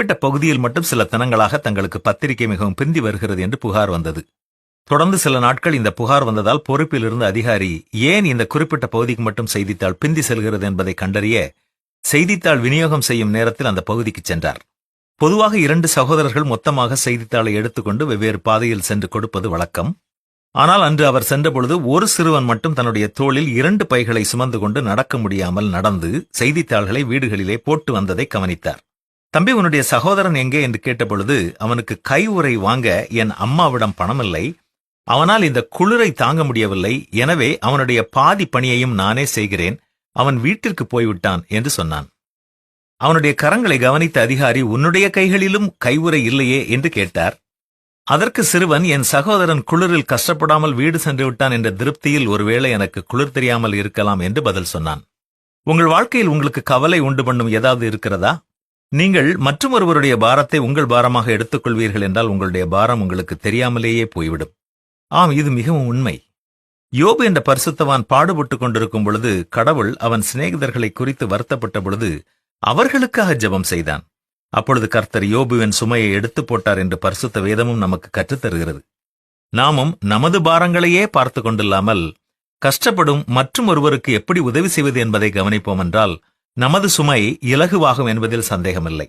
குறிப்பிட்ட பகுதியில் மட்டும் சில தினங்களாக தங்களுக்கு பத்திரிகை மிகவும் பிந்தி வருகிறது என்று புகார் வந்தது. தொடர்ந்து சில நாட்கள் இந்த புகார் வந்ததால் பொறுப்பில் இருந்த அதிகாரி ஏன் இந்த குறிப்பிட்ட பகுதிக்கு மட்டும் செய்தித்தாள் பிந்தி செல்கிறது என்பதை கண்டறிய செய்தித்தாள் விநியோகம் செய்யும் நேரத்தில் அந்த பகுதிக்கு சென்றார். பொதுவாக இரண்டு சகோதரர்கள் மொத்தமாக செய்தித்தாளை எடுத்துக்கொண்டு வெவ்வேறு பாதையில் சென்று கொடுப்பது வழக்கம். ஆனால் அன்று அவர் சென்றபொழுது ஒரு சிறுவன் மட்டும் தன்னுடைய தோளில் இரண்டு பைகளை சுமந்து கொண்டு நடக்க முடியாமல் நடந்து செய்தித்தாள்களை வீடுகளிலே போட்டு வந்ததை கவனித்தார். தம்பி உன்னுடைய சகோதரன் எங்கே என்று கேட்டபொழுது அவனுக்கு கை உரை வாங்க என் அம்மாவிடம் பணமில்லை. அவனால் இந்த குளிரை தாங்க முடியவில்லை. எனவே அவனுடைய பாதி பணியையும் நானே செய்கிறேன். அவன் வீட்டிற்கு போய்விட்டான் என்று சொன்னான். அவனுடைய கரங்களை கவனித்த அதிகாரி உன்னுடைய கைகளிலும் கைவுறை இல்லையே என்று கேட்டார். அதற்கு சிறுவன் என் சகோதரன் குளிரில் கஷ்டப்படாமல் வீடு சென்று விட்டான் என்ற திருப்தியில் ஒருவேளை எனக்கு குளிர் தெரியாமல் இருக்கலாம் என்று பதில் சொன்னான். உங்கள் வாழ்க்கையில் உங்களுக்கு கவலை உண்டு பண்ணும் ஏதாவது இருக்கிறதா? நீங்கள் மற்றொருவருடைய பாரத்தை உங்கள் பாரமாக எடுத்துக்கொள்வீர்கள் என்றால் உங்களுடைய பாரம் உங்களுக்கு தெரியாமலேயே போய்விடும். ஆம் இது மிகவும் உண்மை. யோபு என்ற பரிசுத்தவான் பாடுபட்டுக் கொண்டிருக்கும் பொழுது கடவுள் அவன் சிநேகிதர்களை குறித்து வருத்தப்பட்ட பொழுது அவர்களுக்காக ஜெபம் செய்தான். அப்பொழுது கர்த்தர் யோபுவின் சுமையை எடுத்து போட்டார் என்று பரிசுத்த வேதமும் நமக்கு கற்றுத்தருகிறது நாமும் நமது பாரங்களையே பார்த்து கொண்டில்லாமல் கஷ்டப்படும் மற்றும் ஒருவருக்கு எப்படி உதவி செய்வது என்பதை கவனிப்போம் என்றால் நமது சுமை இலகுவாகும் என்பதில் சந்தேகமில்லை.